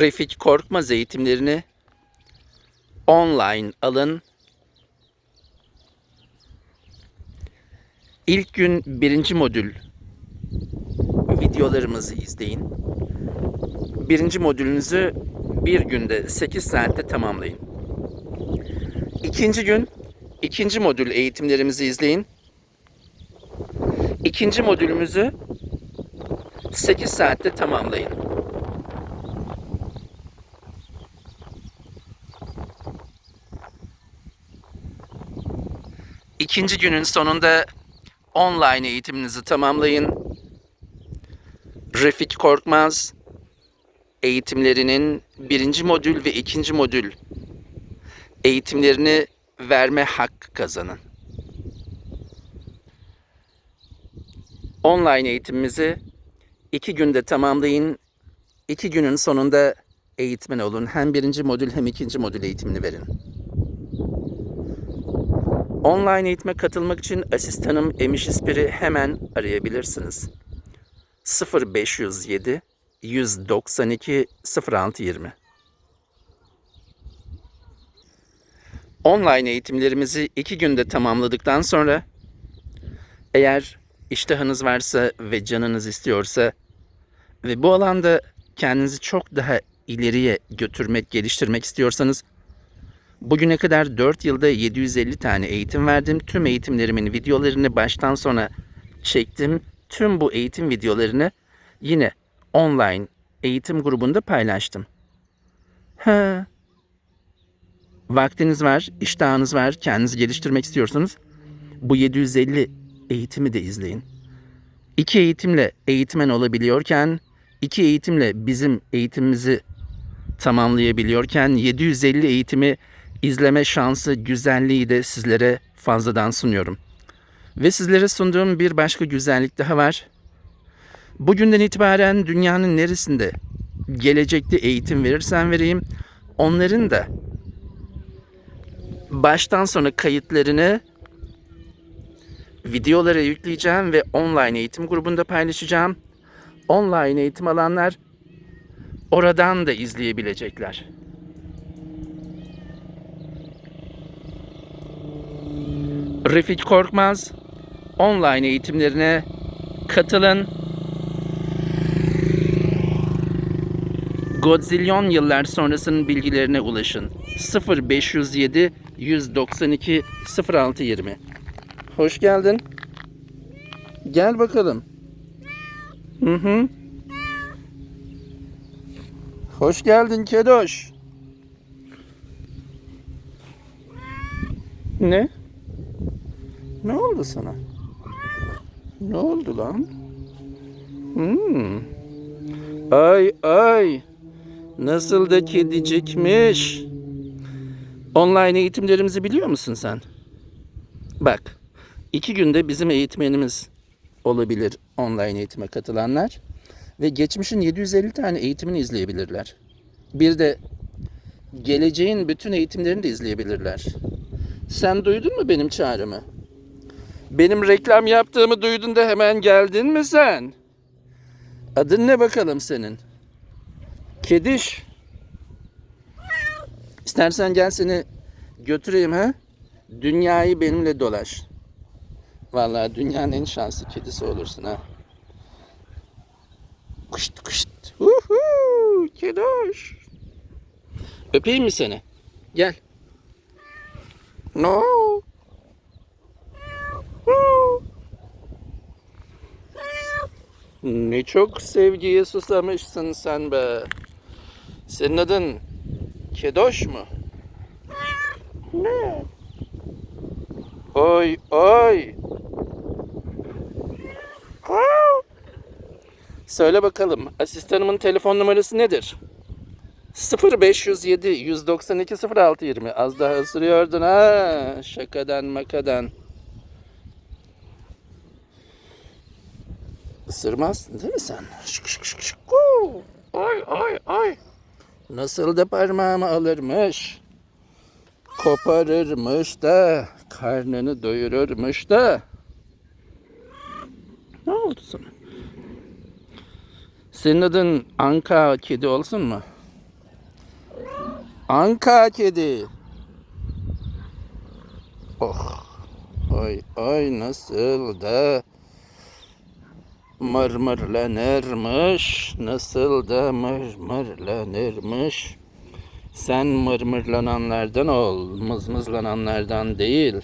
Refik Korkmaz eğitimlerini online alın. İlk gün birinci modül videolarımızı izleyin. Birinci modülünüzü bir günde 8 saatte tamamlayın. İkinci gün ikinci modül eğitimlerimizi izleyin. İkinci modülümüzü 8 saatte tamamlayın. İkinci günün sonunda online eğitiminizi tamamlayın. Refik Korkmaz eğitimlerinin birinci modül ve ikinci modül eğitimlerini verme hakkı kazanın. Online eğitimimizi iki günde tamamlayın. İki günün sonunda eğitmen olun. Hem birinci modül hem ikinci modül eğitimini verin. Online eğitime katılmak için asistanım Emiş İspir'i hemen arayabilirsiniz. 0507 192 0620 Online eğitimlerimizi iki günde tamamladıktan sonra eğer iştahınız varsa ve canınız istiyorsa ve bu alanda kendinizi çok daha ileriye götürmek, geliştirmek istiyorsanız Bugüne kadar 4 yılda 750 tane eğitim verdim. Tüm eğitimlerimin videolarını baştan sona çektim. Tüm bu eğitim videolarını yine online eğitim grubunda paylaştım. Ha. Vaktiniz var, iştahınız var, kendinizi geliştirmek istiyorsanız bu 750 eğitimi de izleyin. İki eğitimle eğitmen olabiliyorken, iki eğitimle bizim eğitimimizi tamamlayabiliyorken 750 eğitimi izleme şansı, güzelliği de sizlere fazladan sunuyorum. Ve sizlere sunduğum bir başka güzellik daha var. Bugünden itibaren dünyanın neresinde gelecekte eğitim verirsen vereyim, onların da baştan sona kayıtlarını videolara yükleyeceğim ve online eğitim grubunda paylaşacağım. Online eğitim alanlar oradan da izleyebilecekler. Refik Korkmaz online eğitimlerine katılın. Godzilyon yıllar sonrasının bilgilerine ulaşın. 0507 192 0620 Hoş geldin. Gel bakalım. Hı hı. Hoş geldin Kedoş. Ne? Ne oldu sana? Ne oldu lan? Hmm. Ay ay. Nasıl da kedicikmiş. Online eğitimlerimizi biliyor musun sen? Bak. iki günde bizim eğitmenimiz olabilir online eğitime katılanlar. Ve geçmişin 750 tane eğitimini izleyebilirler. Bir de geleceğin bütün eğitimlerini de izleyebilirler. Sen duydun mu benim çağrımı? Benim reklam yaptığımı duydun da hemen geldin mi sen? Adın ne bakalım senin? Kediş. İstersen gel seni götüreyim ha? Dünyayı benimle dolaş. Vallahi dünyanın en şanslı kedisi olursun ha. Kışt kışt. Uhu, kedoş. Öpeyim mi seni? Gel. No. Ne çok sevgiye susamışsın sen be. Senin adın Kedoş mu? Ne? Oy oy. Söyle bakalım asistanımın telefon numarası nedir? 0507 192 0620 Az daha ısırıyordun ha şakadan makadan. Isırmazsın değil mi sen? Şık şık şık şık. Ay ay ay. Nasıl da parmağımı alırmış. Koparırmış da. Karnını doyururmuş da. Ne oldu sana? Senin adın Anka kedi olsun mu? Anka kedi. Oh. Ay ay nasıl da mırmırlanırmış. Nasıl da mırmırlanırmış. Sen mırmırlananlardan ol, mızmızlananlardan değil.